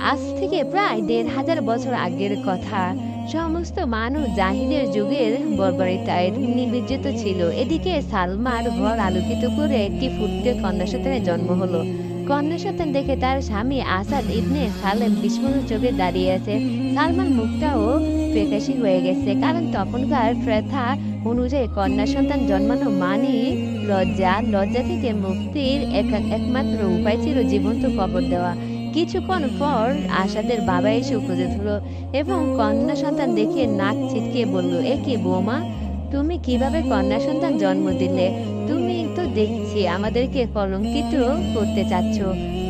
আজ থেকে প্রায় দেড় হাজার বছর আগের কথা। সমস্ত মানুষ জাহিদের যুগের বর্বরিতায় নিবেজিত ছিল। এদিকে সালমার ঘর আলোকিত করে একটি ফুটতে কন্যা সন্তানের জন্ম হলো। কন্যা সন্তান দেখে তার স্বামী আসাদ ইবনে সালেম বিস্ময় চোখে দাঁড়িয়ে আছে। সালমান মুখটাও ফ্যাকাশি হয়ে গেছে। কারণ তখনকার প্রথা অনুযায়ী কন্যা সন্তান জন্মানো মানে লজ্জা। লজ্জা থেকে মুক্তির এক একমাত্র উপায় ছিল জীবন্ত কবর দেওয়া। কিছুক্ষণ পর আশাদের বাবা এসে উপস্থিত হলো এবং কন্যা সন্তান দেখে নাক ছিটকে বলল, এ কি বৌমা? তুমি কীভাবে কন্যা সন্তান জন্ম দিলে? তুমি তো দেখছি আমাদেরকে কলঙ্কিত করতে চাচ্ছ।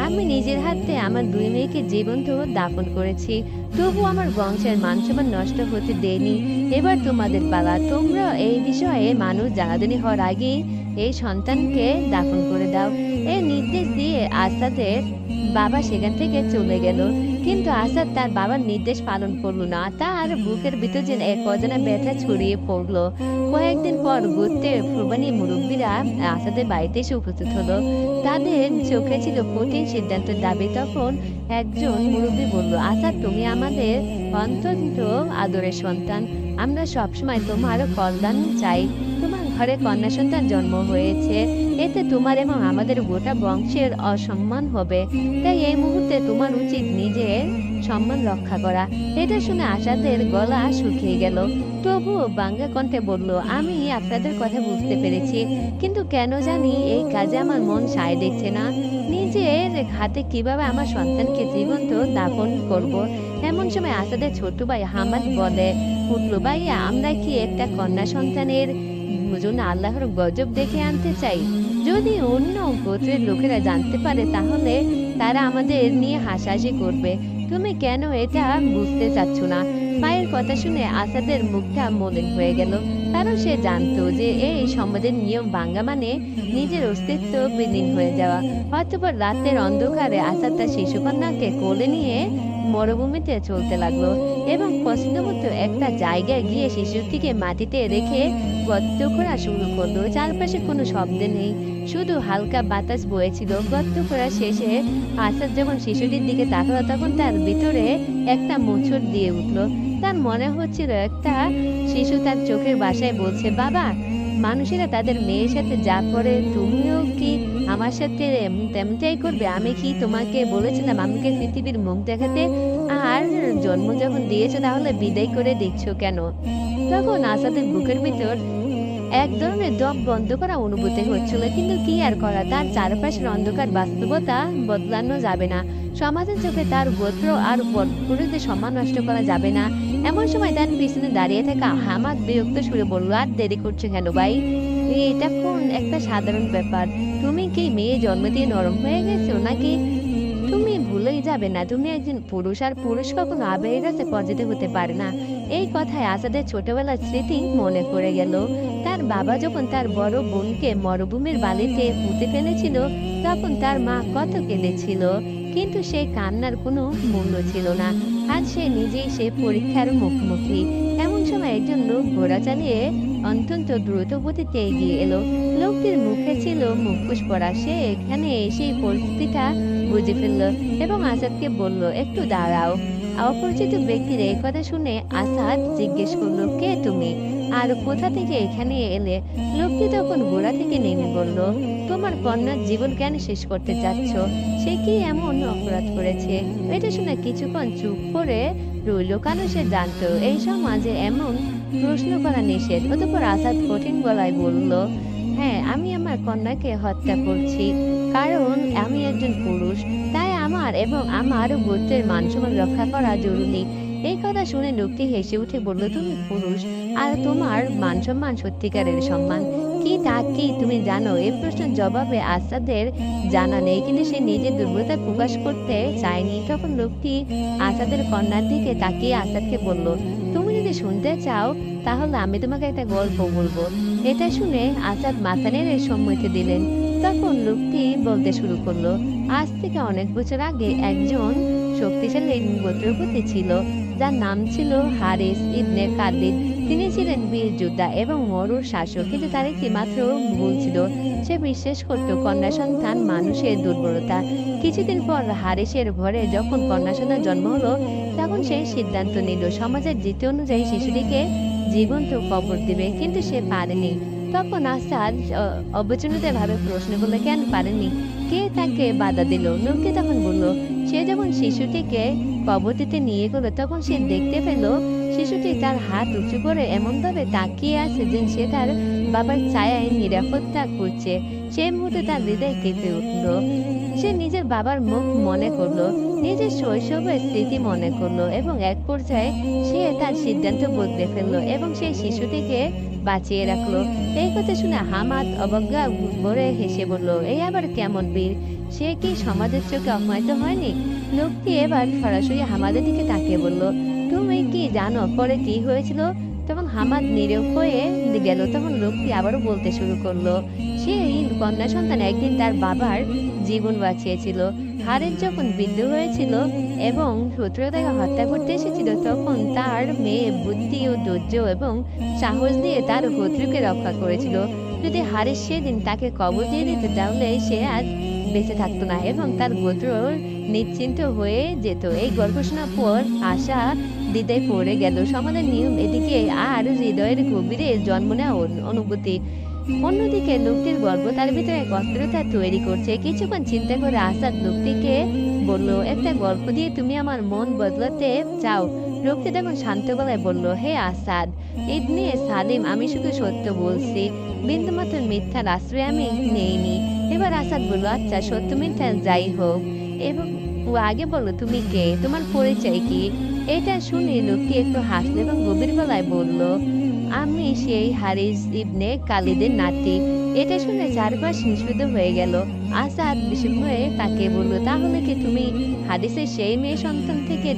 আমি নিজের হাতে আমার দুই মেয়েকে জীবন্ত দাফন করেছি। তবু আমার বংশের মান সম্মান নষ্ট হতে দেয়নি। এবার তোমাদের পালা। তোমরা এই বিষয়ে মানুষ জানাজানি হওয়ার আগে এই সন্তানকে দাফন করে দাও। এই নির্দেশ দিয়ে আসাদের বাবা সেখান থেকে চলে গেল। কিন্তু আসাদ তার বাবার নির্দেশ পালন করল না। তার বুকের ভিতর যেন এক অজানা ব্যথা ছড়িয়ে পড়ল। কয়েকদিন পর ঘুরতে ফুরবানি মুরব্বীরা আসাদের বাড়িতে এসে উপস্থিত হলো। তাদের চোখে ছিল কঠিন সিদ্ধান্তের দাবি। তখন একজন মুরব্বী বলল, আসাদ, তুমি আমাদের অত্যন্ত আদরের সন্তান। আমরা সবসময় তোমার কল্যাণ চাই। তোমার ঘরে কন্যা সন্তান জন্ম হয়েছে। এতে তোমার এবং আমাদের গোটা বংশের অসম্মান হবে। তাই এই মুহূর্তে তোমার উচিত নিজের সম্মান রক্ষা করা। এটা শুনে আশাদের গলা শুকিয়ে গেল। তবুও বাংলা কণ্ঠে বলল, আমি আপনাদের কথা বুঝতে পেরেছি। কিন্তু কেন জানি এই কাজে আমার মন সায় দিচ্ছে না। নিজের হাতে কীভাবে আমার সন্তানকে জীবন্ত দাপন করব। এমন সময় আসাদের ছোট ভাই হামাদ বলে উঠল ভাইয়া, আমরা কি একটা কন্যা সন্তানের জন্য আল্লাহর গজব দেখে আনতে চাই। যদি অন্য গোত্রের লোকেরা জানতে পারে, তাহলে তারা আমাদের নিয়ে হাসাহাসি করবে। তুমি কেন এটা বুঝতে চাচ্ছ না? মায়ের কথা শুনে আসাদের মুখটা মলিন হয়ে গেল। কারণ সে জানতো যে এই সমাজের নিয়ম ভাঙ্গা মানে নিজের অস্তিত্ব বিলীন হয়ে যাওয়া। অতপর রাতের অন্ধকারে আসাদ তার শিশুকন্যাকে কোলে নিয়ে মরুভূমিতে চলতে লাগল এবং পছন্দ মতো একটা জায়গায় গিয়ে শিশুটিকে মাটিতে রেখে গর্ত করা শুরু করল। চারপাশে কোনো শব্দ নেই, শুধু হালকা বাতাস বয়েছিল। গর্ত করা শেষে আসাদ যখন শিশুটির দিকে তাকালো, তখন তার ভিতরে একটা মোচড় দিয়ে উঠল। তার মনে হচ্ছিল একটা শিশু তার চোখের বাসায় বলছে, বাবা, মানুষেরা তাদের মেয়ের সাথে যা করে, তুমিও কি আমার সাথে তেমনটাই করবে? আমি কি তোমাকে বলেছিলাম আমাকে পৃথিবীর মুখ দেখাতে? আর জন্ম যখন দিয়েছ তাহলে বিদায় করে দিচ্ছ কেন? তখন আসাদের বুকের ভিতর এক ধরনের দম বন্ধ করা অনুভূতি হচ্ছিল, কিন্তু কি আর করা, তার চারপাশের অন্ধকার বাস্তবতা বদলানো যাবে না। সমাজের চোখে তার গোত্র আর পুরুষদের সম্মান নষ্ট করা যাবে না। এমন সময় তার পিছনে দাঁড়িয়ে থাকা হামাদ বিরক্ত সুরে বলল, আর দেরি করছে কেন ভাই? এটা কোন একটা সাধারণ ব্যাপার। তুমি কি মেয়ে জন্ম দিয়ে নরম হয়ে গেছো নাকি? তুমি ভুলেই যাবে না, তুমি একজন পুরুষ, আর পুরুষ কখনো আবেগের কাছে পজিটিভ হতে পারে না। এই কথায় আসাদের ছোটবেলার স্মৃতি মনে পড়ে গেল। তার বাবা যখন তার বড় বোনকে মরুভূমির বালিতে পুঁতে ফেলেছিল, তখন তার মা কত কেঁদেছিল। কিন্তু সেই কান্নার কোনো মূল্য ছিল না। আজ সে নিজেই সে পরীক্ষার মুখোমুখি। এমন সময় একজন লোক ঘোড়া চালিয়ে অত্যন্ত দ্রুত গতিতে এগিয়ে এলো। লোকটির মুখে ছিল মুখোশ পরা। সে এখানে এসে পরিস্থিতিটা বুঝে ফেলল এবং আজাদকে বলল, একটু দাঁড়াও। অপরিচিত ব্যক্তির এই কথা শুনে আসাদ জিজ্ঞেস করল, কে তুমি? আর কোথা থেকে এখানে এলে? লোকটি তখন ঘোড়া থেকে নেমে বলল, তোমার কন্যার জীবন কেন শেষ করতে চাচ্ছ? সে কি এমন অপরাধ করেছে? এটা শুনে কিছুক্ষণ চুপ করে রইল কারণ সে জানতো? এই সমাজে এমন প্রশ্ন করা নিষেধ। অতপর আসাদ কঠিন গলায় বলল হ্যাঁ আমি আমার কন্যাকে হত্যা করছি। কারণ আমি একজন পুরুষ, তাই আমার এবং আমার গোত্রের মান সম্মান রক্ষা করা জরুরি। এই কথা শুনে লোকটি হেসে উঠে বলল, তুমি পুরুষ আর তোমার মান সম্মান সত্যিকারের সম্মান। কি তা কি তুমি জানো? এই প্রশ্নের জবাবে আসাদের জানা নেই। কিন্তু সে নিজের দুর্বলতা প্রকাশ করতে চায়নি। তখন লোকটি আসাদের কন্যার দিকে তাকিয়ে আসাদকে বলল, তুমি যদি শুনতে চাও, তাহলে আমি তোমাকে একটা গল্প বলব। এটা শুনে আসাদ মাথা নেড়ে সম্মতি দিলেন। তখন লোকটি বলতে শুরু করল আজ থেকে অনেক বছর আগে একজন শক্তিশালী গোত্রপতি ছিল, যার নাম ছিল হারিস ইবনে কাদিদ তিনি ছিলেন বীর যোদ্ধা এবং মরুর শাসক, কিন্তু তার একটি মাত্র ভুল ছিল। সে বিশ্বাস করত কন্যা সন্তান মানুষের দুর্বলতা। কিছুদিন পর হারিসের ঘরে যখন কন্যা সন্তান জন্ম হলো, তখন সে সিদ্ধান্ত নিল, সমাজের রীতি অনুযায়ী শিশুটিকে জীবন্ত কবর দিবে, কিন্তু সে পারেনি। তখন আসাদ অবচনিত ভাবে প্রশ্ন করল, কেন পারেনি কে তাকে বাধা দিল? লোককে তখন বলল, সে যখন শিশুটিকে কবর দিতে নিয়ে গেল, তখন সে দেখতে পেল শিশুটি তার হাত উঁচু করে এমনভাবে তাকিয়ে আছে যে সে তার বাবার ছায়ায় নিরাপত্তা করছে সেই মুহূর্তে তার হৃদয় কেঁপে উঠল। সে নিজের বাবার মুখ মনে করল, নিজের শৈশবের স্মৃতি মনে করল এবং এক পর্যায়ে সে তার সিদ্ধান্ত বদলে ফেলল এবং সেই শিশুটিকে বাঁচিয়ে রাখল। এই কথা শুনে হামাদ অবজ্ঞা ভরে হেসে বলল, এই আবার কেমন বীর? সে কি সমাজের চোখে অপমানিত হয়নি? লোকটি এবার সরাসরি হামাদের দিকে তাকিয়ে বলল, তুমি কি জানো পরে কি হয়েছিল? তখন হামাদ নীরব হয়ে গেল। তখন লোকটি আবারও বলতে শুরু করল, সেই কন্যা সন্তান একদিন তার বাবার জীবন বাঁচিয়েছিল। হারের যখন বৃদ্ধ হয়েছিল এবং শত্রু তাকে হত্যা করতে এসেছিল, তখন তার মেয়ে বুদ্ধি ও ধৈর্য এবং সাহস দিয়ে তার শত্রুকে রক্ষা করেছিল। যদি হারের সেদিন তাকে কবর দিয়ে দিত, তাহলে সে আজ বেঁচে থাকতো না এবং তার গোত্র নিশ্চিন্ত হয়ে যেত। এই গল্প শোনার পর আশা দ্বিধায় পড়ে গেল। সমাজের নিয়ম এদিকে আর হৃদয়ের গভীরে জন্ম নেওয়া অনুভূতি। অন্যদিকে লোকটির গল্প তার ভিতরে এক অস্থিরতা তৈরি করছে। কিছুক্ষণ চিন্তা করে আসাদ লোকটিকে বলল, একটা গল্প দিয়ে তুমি আমার মন বদলাতে চাও? লোকটি তখন শান্ত গলায় বলল, হে আসাদ ইবনে সালিম আমি শুধু সত্য বলছি। বিন্দুমাত্র মিথ্যার আশ্রয় আমি নেইনি। এবার আসাদ বলল আচ্ছা সত্য, মিথ্যা, যাই হোক। এবং ও আগে বলল, তুমি কে? তোমার পরিচয় কি? এটা শুনে লোকটি একটু হাসলো এবং গভীর গলায় বলল আমি সেই হারিস ইবনে কালিদের নাতি। এটা শুনে চারপাশ নিষিদ্ধ হয়ে গেল। আসাদ বিস্ময়ে তাকে বলল, তাহলে কি তুমি হাদিসের সেই মেয়ে সন্তান থেকে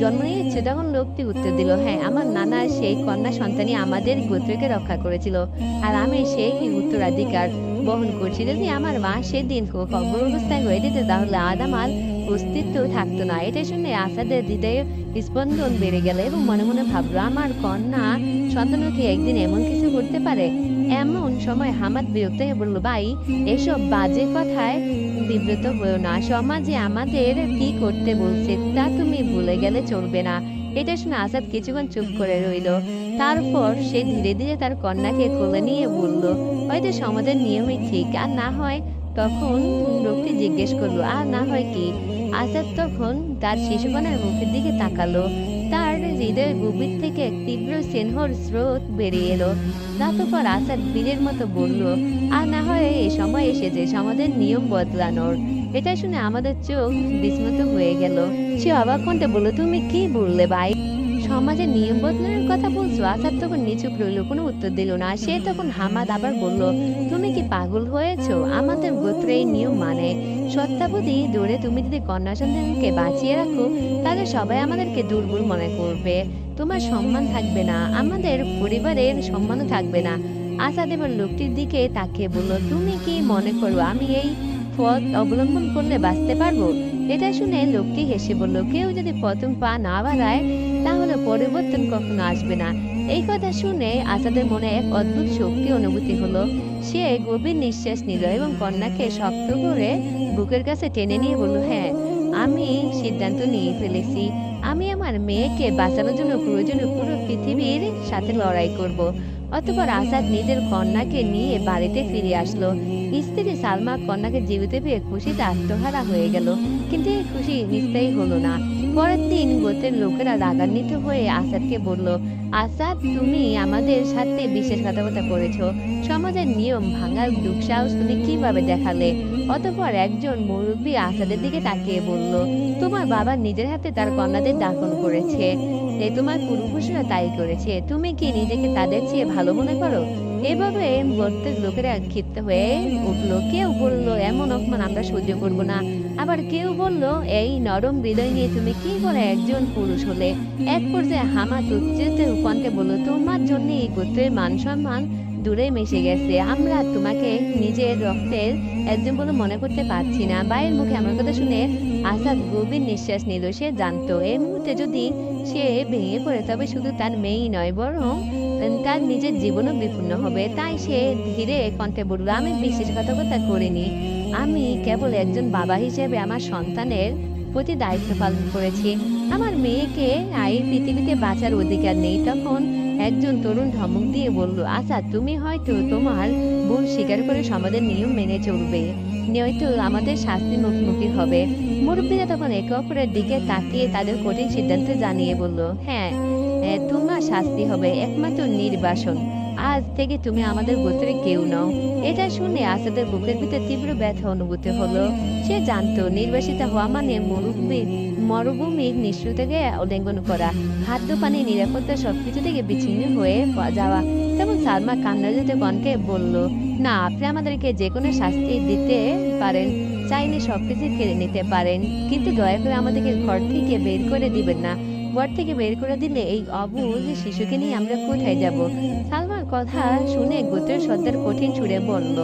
জন্ম নিয়েছে? তখন লোকটি উত্তর দিল হ্যাঁ আমার নানা সেই কন্যা সন্তানই আমাদের গোত্রকে রক্ষা করেছিল। আর আমি সেই উত্তরাধিকার বহন করছি? যদি আমার মা সেদিন অবস্থায় হয়ে যেত, তাহলে আদাম আর অস্তিত্ব থাকতো না। এটা শুনে আসাদের হৃদয়ে স্পন্দন বেড়ে গেল এবং মনে মনে ভাবলো, আমার কন্যা সন্তানও কি একদিন এমন কিছু করতে পারে? এমন সময় হামাদ বিরক্ত হয়ে বলল, ভাই, এসব বাজে কথায় বিব্রত হয়েও না। সমাজে আমাদের কি করতে বলছে তা তুমি ভুলে গেলে চলবে না। এটা শুনে আসাদ কিছুক্ষণ চুপ করে রইল। তারপর সে ধীরে ধীরে তার কন্যাকে কোলে নিয়ে বলল, হয়তো সমাজের নিয়মই ঠিক। আর না হয় তখন লোকটি জিজ্ঞেস করল, আর না হয় কি? আসাদ তখন তার শিশুকণার মুখের দিকে তাকালো। তার হৃদয়ের গভীর থেকে এক তীব্র স্নেহর স্রোত বেরিয়ে এলো। তারপর আসাদ বীরের মতো বলল, আর না হয় এই সময় এসেছে সমাজের নিয়ম বদলানোর। এটা শুনে আমাদের চোখ বিস্মিত হয়ে গেল। সে অবাক কণ্ঠে বলল, তুমি কি বললে ভাই? সমাজের নিয়ম বদলানোর কথা বলছো? আসাদ তখন নিচুপ রইল কোনো উত্তর দিল না। সে তখন হামাদ আবার বলল, তুমি কি পাগল হয়েছো? আমাদের গোত্রে এই নিয়ম মানে। সত্যাবধি দূরে তুমি যদি কন্যা সন্তানকে বাঁচিয়ে রাখো, তাহলে সবাই আমাদেরকে দুর্বল মনে করবে। তোমার সম্মান থাকবে না, আমাদের পরিবারের সম্মানও থাকবে না। আসাদ এবার লোকটির দিকে তাকিয়ে বলল, তুমি কি মনে করো আমি এই পথ অবলম্বন করলে বাঁচতে পারব? এটা শুনে লোকটি হেসে বলল, কেউ যদি প্রথম পা না বাড়ায় তাহলে পরিবর্তন কখনো আসবে না। এই কথা শুনে আসাদের মনে এক অদ্ভুত শক্তি অনুভূতি হলো। সে গভীর নিঃশ্বাস নিল এবং কন্যাকে শক্ত করে বুকের কাছে টেনে নিয়ে বলল হ্যাঁ আমি সিদ্ধান্ত নিয়ে ফেলেছি। আমি আমার মেয়েকে বাঁচানোর জন্য প্রয়োজনীয় পুরো পৃথিবীর সাথে লড়াই করব। অতপর আসাদ নিজের কন্যাকে নিয়ে বাড়িতে ফিরে আসলো। স্ত্রী সালমা কন্যাকে জীবিত পেয়ে খুশিতে আত্মহারা হয়ে গেল। কিন্তু এই খুশি স্থায়ী হলো না। পরের দিন গোত্রের লোকেরা রাগান্বিত হয়ে আসাদকে বলল, আসাদ, তুমি আমাদের সাথে বিশ্বাসঘাতকতা করেছ। সমাজের নিয়ম ভাঙার দুঃসাহস তুমি কীভাবে দেখালে? অতপর একজন মুরব্বী আসাদের দিকে তাকিয়ে বলল, তোমার বাবা নিজের হাতে তার কন্যাদের দাফন করেছে। এ তোমার পূর্বপুরুষরা তাই করেছে, তুমি কি নিজেকে তাদের চেয়ে ভালো মনে করো? এভাবে প্রত্যেক লোকেরা ক্ষিপ্ত হয়ে কেউ বলল, এমন অপমান আমরা সহ্য করব না। আবার কেউ বলল, এই নরম হৃদয় নিয়ে তুমি কি করে একজন পুরুষ হলে? এক পর্যায়ে হামা উচ্চতে উপান্তে বলল, তোমার জন্য এই গোত্রের মান সম্মান দূরে মিশে গেছে। আমরা তোমাকে নিজের রক্তের একজন বলে মনে করতে পারছি না। বাইরের মুখে আমার কথা শুনে আসাদ গভীর নিঃশ্বাস নিল। সে জানতো, এই মুহূর্তে যদি সে ভেঙে পড়ে, তবে শুধু তার মেয়েই নয়, বরং তার নিজের জীবনও বিপন্ন হবে। তাই সে ধীরে কণ্ঠে বলল, আমি বিশ্বাসঘাতকতা করিনি। আমি কেবল একজন বাবা হিসেবে আমার সন্তানের প্রতি দায়িত্ব পালন করেছি। আমার মেয়েকে এই পৃথিবীতে বাঁচার অধিকার নেই। তখন একজন তরুণ ধমক দিয়ে বলল আচ্ছা তুমি হয়তো তোমার ভুল স্বীকার করে সমাজের নিয়ম মেনে চলবে। নয়তো আমাদের শাস্তি মুখোমুখি হবে। মুরব্বীরা তখন একে অপরের দিকে তাকিয়ে তাদের কঠিন সিদ্ধান্ত জানিয়ে বলল হ্যাঁ তোমার শাস্তি হবে একমাত্র নির্বাসন। আজ থেকে তুমি আমাদের গোত্রে কেউ নও। এটা শুনে আসাদের বুকের ভিতরে তীব্র ব্যথা অনুভূতি হলো। সে জানতো, নির্বাসিত হওয়া মানে মরুভূমি মরুভূমির থেকে উল্লঙ্ঘন করা। খাদ্য, পানি, নিরাপত্তা সবকিছু থেকে বিচ্ছিন্ন হয়ে যাওয়া। তেমন সালমা কান্নাজতে কণ্ঠে বলল, না, আপনি আমাদেরকে যে কোনো শাস্তি দিতে পারেন। চাইলে সবকিছু কেড়ে নিতে পারেন। কিন্তু দয়া করে আমাদেরকে ঘর থেকে বের করে দিবেন না। ঘর থেকে বের করে দিলে এই অবুজ শিশুকে নিয়ে আমরা কোথায় যাব? সালমার কথা শুনে গোত্রের সর্দার কঠিন সুরে বলল,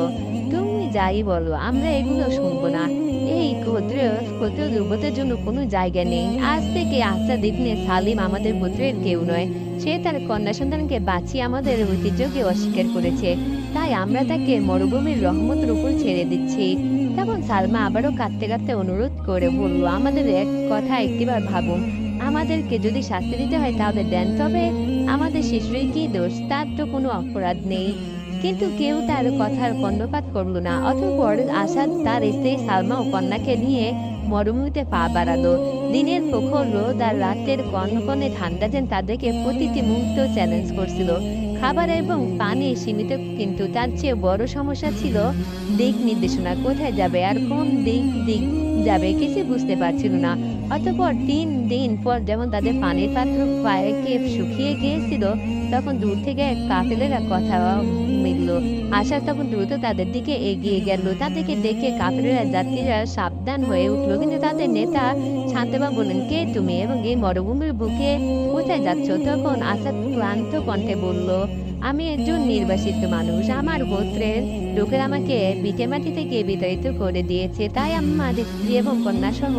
তুমি যাই বলো, আমরা এগুলো শুনব না। এই গোত্র গোত্র দুর্বতের জন্য কোনো জায়গা নেই। আজ থেকে আসাদ ইবনে সালিম আমাদের গোত্রের কেউ নয়। সে তার কন্যা সন্তানকে বাঁচিয়ে আমাদের ঐতিহ্যকে অস্বীকার করেছে। তাই আমরা তাকে মরুভূমির রহমতের উপর ছেড়ে দিচ্ছি। তখন সালমা আবারও কাঁদতে কাঁদতে অনুরোধ করে বলল, আমাদের এক কথা একটিবার ভাবুন। আমাদেরকে যদি শাস্তি দিতে হয় তাহলে দেন তবে? আমাদের শিশুর কি দোষ? তার তো কোনো অপরাধ নেই। কিন্তু কেউ তার কথার কর্ণপাত করল না। অতঃপর আসাদ তার স্ত্রী সালমা ও কন্যাকে নিয়ে মরুভূমিতে পা বাড়ালো। দিনের প্রখর রোদ আর রাতের কনকনে ঠান্ডা যেন তাদেরকে প্রতিটি মুহূর্ত চ্যালেঞ্জ করছিল। খাবার এবং পানি সীমিত, কিন্তু তার চেয়ে বড় সমস্যা ছিল দিক নির্দেশনা কোথায় যাবে আর কোন দিক দিক যাবে কিছু বুঝতে পারছিল না। অতপর তিন দিন পর যেমন তাদের পানির পাত্র পায়েকে শুকিয়ে গিয়েছিল, তখন দূর থেকে এক কাফেলেরা কথা মিলল। আশা তখন দ্রুত তাদের দিকে এগিয়ে গেল। তাদেরকে দেখে কাফেলেরা যাত্রীরা সাবধান হয়ে উঠল, কিন্তু তাদের নেতা শান্তবা বললেন কে তুমি এবং এই মরুভূমির বুকে কোথায় যাচ্ছ তখন আসাদ ক্লান্ত কণ্ঠে বলল আমি একজন নির্বাসিত মানুষ। আমার গোত্রের লোকের আমাকে বিটে মাটি থেকে বিতাড়িত করে দিয়েছে। তাই আমার স্ত্রী এবং কন্যা সহ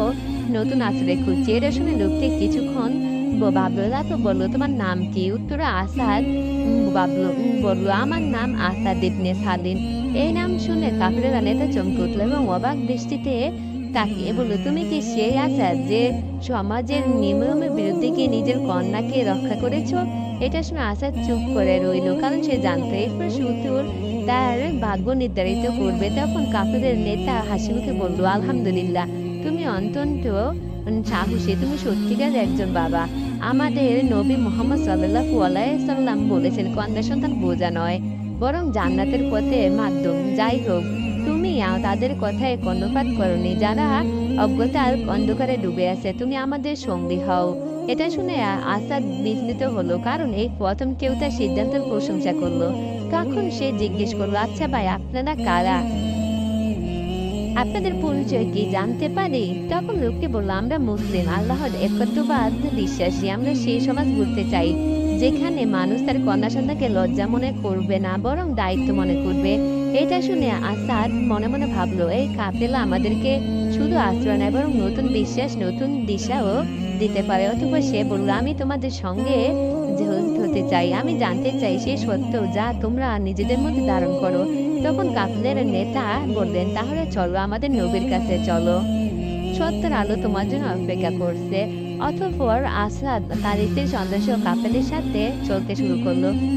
নতুন আশ্রয় খুঁজছি। এটা শুনে লোকটি কিছুক্ষণ ব- ভাবলো তারপর বলল তোমার নাম কি? উত্তরে আসাদ উম, বলল আমার নাম আসাদ ইবনে সালিম এই নাম শুনে কাফিরেরা নেতা চমকে উঠল এবং অবাক দৃষ্টিতে তাকিয়ে বলল, তুমি কি সেই আসাদ যে সমাজের নিয়মের বিরুদ্ধে গিয়ে নিজের কন্যাকে রক্ষা করেছ? এটা শুনে আসাদ চুপ করে রইল, কারণ সে জানতো, এরপর সুতুর তার ভাগ্য নির্ধারিত করবে। তখন কাফিরের নেতা হাসি মুখে বলল, আলহামদুলিল্লাহ, তুমি অত্যন্ত সাহসী, তুমি সত্যিকার একজন বাবা। আমাদের নবী মোহাম্মদ সাল্লাল্লাহু আলাইহি সাল্লাম বলেছেন, কন্যা সন্তান বোঝা নয়, বরং জান্নাতের পথে মাধ্যম। যাই হোক তুমি আ- তাদের কথায় কর্ণপাত করনি। যারা অজ্ঞতার অন্ধকারে ডুবে আছে, তুমি আমাদের সঙ্গী হও। এটা শুনে আসাদ বিস্মিত হলো, কারণ এই প্রথম কেউ তার সিদ্ধান্তের প্রশংসা করল। তখন সে জিজ্ঞেস করল আচ্ছা ভাই, আপনারা কারা? আপনাদের পরিচয় কি জানতে পারি? তখন লোকটি বলল, আমরা মুসলিম, আল্লাহর একত্ববাদ বিশ্বাসী। আমরা সেই সমাজ ঘুরতে চাই, যেখানে মানুষ তার কন্যা সন্তানকে লজ্জা মনে করবে না, বরং দায়িত্ব মনে করবে। এটা শুনে আসাদ মনে মনে ভাবলো, এই কাফেলা আমাদেরকে শুধু আশ্রয় নেয়, বরং নতুন বিশ্বাস, নতুন দিশাও দিতে পারে। অথবা সে বলল, আমি তোমাদের সঙ্গে হতে চাই। আমি জানতে চাই সে সত্য যা তোমরা নিজেদের মধ্যে ধারণ করো। তখন কাফেলের নেতা বললেন, তাহলে চলো আমাদের নবীর কাছে চলো। সত্যের আলো তোমার জন্য অপেক্ষা করছে। অতঃপর আসাদ তার স্ত্রী সন্দেশ কাপেলের সাথে চলতে শুরু করল।